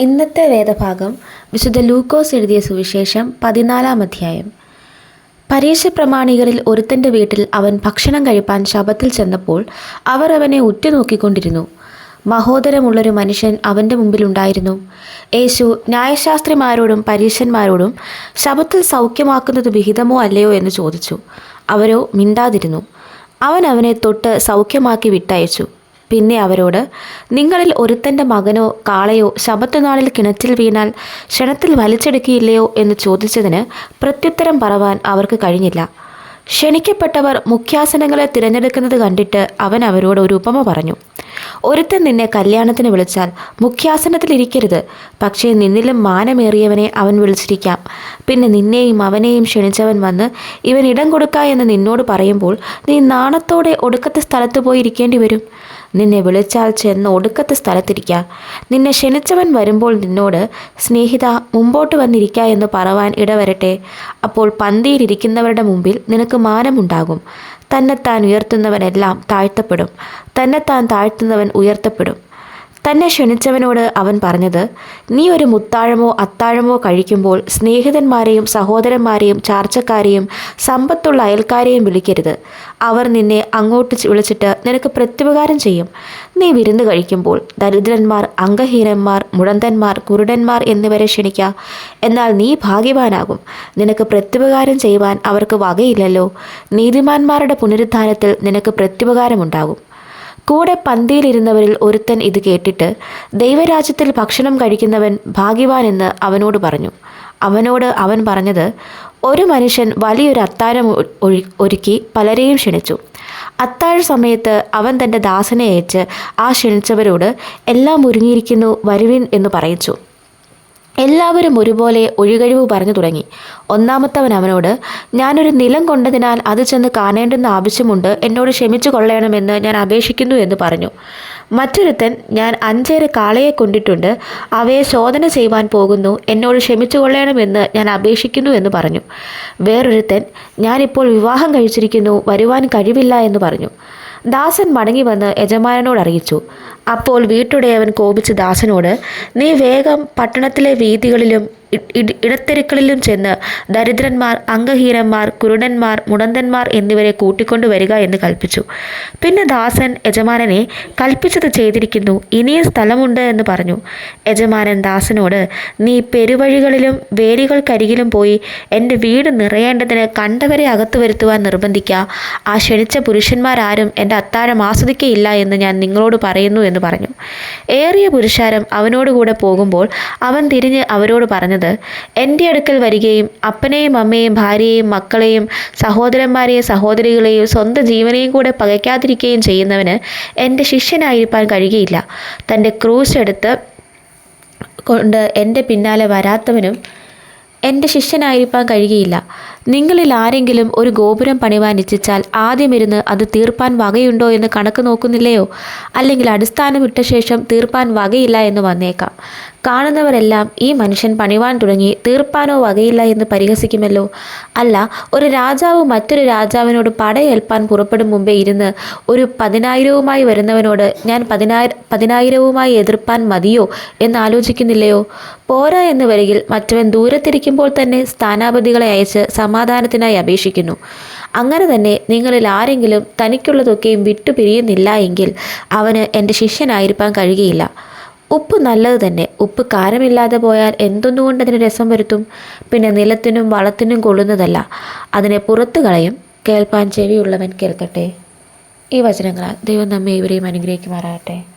ഇന്നത്തെ വേദഭാഗം വിശുദ്ധ ലൂക്കോസ് എഴുതിയ സുവിശേഷം പതിനാലാം അധ്യായം. പരീക്ഷ പ്രമാണികളിൽ ഒരുത്തന്റെ വീട്ടിൽ അവൻ ഭക്ഷണം കഴിപ്പാൻ ശബത്തിൽ ചെന്നപ്പോൾ അവർ അവനെ ഉറ്റുനോക്കിക്കൊണ്ടിരുന്നു. മഹോദരമുള്ളൊരു മനുഷ്യൻ അവന്റെ മുമ്പിലുണ്ടായിരുന്നു യേശു ന്യായശാസ്ത്രിമാരോടും പരീശന്മാരോടും ശബത്തിൽ സൗഖ്യമാക്കുന്നത് വിഹിതമോ അല്ലയോ എന്ന് ചോദിച്ചു. അവരോ മിണ്ടാതിരുന്നു. അവൻ അവനെ തൊട്ട് സൗഖ്യമാക്കി വിട്ടയച്ചു. പിന്നെ അവരോട് നിങ്ങളിൽ ഒരുത്തന്റെ മകനോ കാളയോ ശബത്തുനാളിൽ കിണറ്റിൽ വീണാൽ ക്ഷണത്തിൽ വലിച്ചെടുക്കിയില്ലയോ എന്ന് ചോദിച്ചതിന് പ്രത്യുത്തരം പറവാൻ അവർക്ക് കഴിഞ്ഞില്ല. ക്ഷണിക്കപ്പെട്ടവർ മുഖ്യാസനങ്ങളെ തിരഞ്ഞെടുക്കുന്നത് കണ്ടിട്ട് അവൻ അവരോട് ഒരു ഉപമ പറഞ്ഞു. ഒരുത്തൻ നിന്നെ കല്യാണത്തിന് വിളിച്ചാൽ മുഖ്യാസനത്തിലിരിക്കരുത് പക്ഷേ നിന്നിലും മാനമേറിയവനെ അവൻ വിളിച്ചിരിക്കാം. പിന്നെ നിന്നെയും അവനെയും ക്ഷണിച്ചവൻ വന്ന് ഇവൻ ഇടം കൊടുക്ക എന്ന് നിന്നോട് പറയുമ്പോൾ നീ നാണത്തോടെ ഒടുക്കത്തെ സ്ഥലത്ത് പോയി ഇരിക്കേണ്ടി വരും. നിന്നെ വിളിച്ചാൽ ചെന്ന് ഒടുക്കത്തെ സ്ഥലത്തിരിക്കുക നിന്നെ ക്ഷണിച്ചവൻ വരുമ്പോൾ നിന്നോട് സ്നേഹിത മുമ്പോട്ട് വന്നിരിക്ക എന്ന് പറവാൻ ഇടവരട്ടെ. അപ്പോൾ പന്തിയിലിരിക്കുന്നവരുടെ മുമ്പിൽ നിനക്ക് മാനമുണ്ടാകും. തന്നെത്താൻ ഉയർത്തുന്നവനെല്ലാം താഴ്ത്തപ്പെടും. തന്നെത്താൻ താഴ്ത്തുന്നവൻ ഉയർത്തപ്പെടും. തന്നെ ക്ഷണിച്ചവനോട് അവൻ പറഞ്ഞത് നീ ഒരു മുത്താഴമോ അത്താഴമോ കഴിക്കുമ്പോൾ സ്നേഹിതന്മാരെയും സഹോദരന്മാരെയും ചാർച്ചക്കാരെയും സമ്പത്തുള്ള അയൽക്കാരെയും വിളിക്കരുത്. അവർ നിന്നെ അങ്ങോട്ട് വിളിച്ചിട്ട് നിനക്ക് പ്രത്യുപകാരം ചെയ്യും. നീ വിരുന്ന് കഴിക്കുമ്പോൾ ദരിദ്രന്മാർ അംഗഹീനന്മാർ മുടന്തന്മാർ കുരുടന്മാർ എന്നിവരെ ക്ഷണിക്കുക എന്നാൽ നീ ഭാഗ്യവാനാകും. നിനക്ക് പ്രത്യുപകാരം ചെയ്യുവാൻ അവർക്ക് വകയില്ലല്ലോ. നീതിമാന്മാരുടെ പുനരുദ്ധാനത്തിൽ നിനക്ക് പ്രത്യുപകാരമുണ്ടാകും. കൂടെ പന്തിയിലിരുന്നവരിൽ ഒരുത്തൻ ഇത് കേട്ടിട്ട് ദൈവരാജ്യത്തിൽ ഭക്ഷണം കഴിക്കുന്നവൻ ഭാഗ്യവാൻ എന്ന് അവനോട് പറഞ്ഞു. അവനോട് അവൻ പറഞ്ഞത് ഒരു മനുഷ്യൻ വലിയൊരു അത്താഴം ഒരുക്കി പലരെയും ക്ഷണിച്ചു. അത്താഴ സമയത്ത് അവൻ തന്റെ ദാസനെ അയച്ച് ആ ക്ഷണിച്ചവരോട് എല്ലാം ഒരുങ്ങിയിരിക്കുന്നു വരുവിൻ എന്ന് പറയിച്ചു. എല്ലാവരും ഒരുപോലെ ഒഴികഴിവ് പറഞ്ഞു തുടങ്ങി. ഒന്നാമത്തവൻ അവനോട് ഞാനൊരു നിലം കൊണ്ടതിനാൽ അത് ചെന്ന് കാണേണ്ടുന്ന ആവശ്യമുണ്ട്. എന്നോട് ക്ഷമിച്ചു കൊള്ളണമെന്ന് ഞാൻ അപേക്ഷിക്കുന്നു എന്ന് പറഞ്ഞു. മറ്റൊരുത്തൻ ഞാൻ അഞ്ചേര കാളയെ കൊണ്ടിട്ടുണ്ട്. അവയെ ശോധന ചെയ്യുവാൻ പോകുന്നു. എന്നോട് ക്ഷമിച്ചു കൊള്ളണമെന്ന് ഞാൻ അപേക്ഷിക്കുന്നു എന്ന് പറഞ്ഞു. വേറൊരുത്തൻ ഞാനിപ്പോൾ വിവാഹം കഴിച്ചിരിക്കുന്നു. വരുവാൻ കഴിവില്ല എന്ന് പറഞ്ഞു. ദാസൻ മടങ്ങി വന്ന് യജമാനനോട് അറിയിച്ചു. അപ്പോൾ വീട്ടുടയവൻ കോപിച്ച് ദാസനോട് നീ വേഗം പട്ടണത്തിലെ വീതികളിലും ഇടത്തെരുക്കളിലും ചെന്ന് ദരിദ്രന്മാർ അംഗഹീനന്മാർ കുരുടന്മാർ മുടന്തന്മാർ എന്നിവരെ കൂട്ടിക്കൊണ്ടു വരിക എന്ന് കൽപ്പിച്ചു. പിന്നെ ദാസൻ യജമാനനെ കൽപ്പിച്ചത് ചെയ്തിരിക്കുന്നു ഇനിയും സ്ഥലമുണ്ട് എന്ന് പറഞ്ഞു. യജമാനൻ ദാസനോട് നീ പെരുവഴികളിലും വേലികൾക്കരികിലും പോയി എന്റെ വീട് നിറയേണ്ടതിന് കണ്ടവരെ അകത്തു വരുത്തുവാൻ നിർബന്ധിക്കുക ആ ക്ഷണിച്ച പുരുഷന്മാരാരും എന്റെ അത്താഴം ആസ്വദിക്കയില്ല എന്ന് ഞാൻ നിങ്ങളോട് പറയുന്നു എന്ന് പറഞ്ഞു. ഏറിയ പുരുഷാരം അവനോടുകൂടെ പോകുമ്പോൾ അവൻ തിരിഞ്ഞ് അവരോട് പറഞ്ഞത് എന്റെ അടുക്കൽ വരികയും അപ്പനെയും അമ്മയെയും ഭാര്യയെയും മക്കളെയും സഹോദരന്മാരെയും സഹോദരികളെയും സ്വന്തം ജീവനെയും കൂടെ പകയ്ക്കാതിരിക്കുകയും ചെയ്യുന്നവന് എന്റെ ശിഷ്യനായിരിക്കാൻ കഴിയുകയില്ല. തന്റെ ക്രൂശ് എടുത്ത് കൊണ്ട് എന്റെ പിന്നാലെ വരാത്തവനും എന്റെ ശിഷ്യനായിരിക്കാൻ കഴിയുകയില്ല. നിങ്ങളിൽ ആരെങ്കിലും ഒരു ഗോപുരം പണിവാൻ ഇച്ഛിച്ചാൽ ആദ്യം ഇരുന്ന് അത് തീർപ്പാൻ വകയുണ്ടോ എന്ന് കണക്ക് നോക്കുന്നില്ലയോ? അല്ലെങ്കിൽ അടിസ്ഥാനം ഇട്ട ശേഷം തീർപ്പാൻ വകയില്ല എന്ന് വന്നേക്കാം. കാണുന്നവരെല്ലാം ഈ മനുഷ്യൻ പണിവാൻ തുടങ്ങി തീർപ്പാനോ വകയില്ല എന്ന് പരിഹസിക്കുമല്ലോ. അല്ല ഒരു രാജാവ് മറ്റൊരു രാജാവിനോട് പടയേൽപ്പാൻ പുറപ്പെടും മുമ്പേ ഇരുന്ന് ഒരു പതിനായിരവുമായി വരുന്നവനോട് ഞാൻ പതിനായിര പതിനായിരവുമായി എതിർപ്പാൻ മതിയോ എന്നാലോചിക്കുന്നില്ലയോ പോരാ എന്ന് വരികിൽ മറ്റവൻ ദൂരത്തിരിക്കുമ്പോൾ തന്നെ സ്ഥാനാപതികളെ അയച്ച് സമാധാനത്തിനായി അപേക്ഷിക്കുന്നു. അങ്ങനെ തന്നെ നിങ്ങളിൽ ആരെങ്കിലും തനിക്കുള്ളതൊക്കെയും വിട്ടുപിരിയുന്നില്ല എങ്കിൽ അവന് എന്റെ ശിഷ്യനായിരിക്കാൻ കഴിയുകയില്ല. ഉപ്പ് നല്ലത് തന്നെ. ഉപ്പ് കാരമില്ലാതെ പോയാൽ എന്തൊന്നുകൊണ്ട് അതിന് രസം വരുത്തും? പിന്നെ നിലത്തിനും വളത്തിനും കൊള്ളുന്നതല്ല. അതിനെ പുറത്തു കളയും. കേൾപ്പാൻ ചെവിയുള്ളവൻ കേൾക്കട്ടെ. ഈ വചനങ്ങളാൽ ദൈവം നമ്മെ ഇവരെയും അനുഗ്രഹിക്കുമാറാകട്ടെ.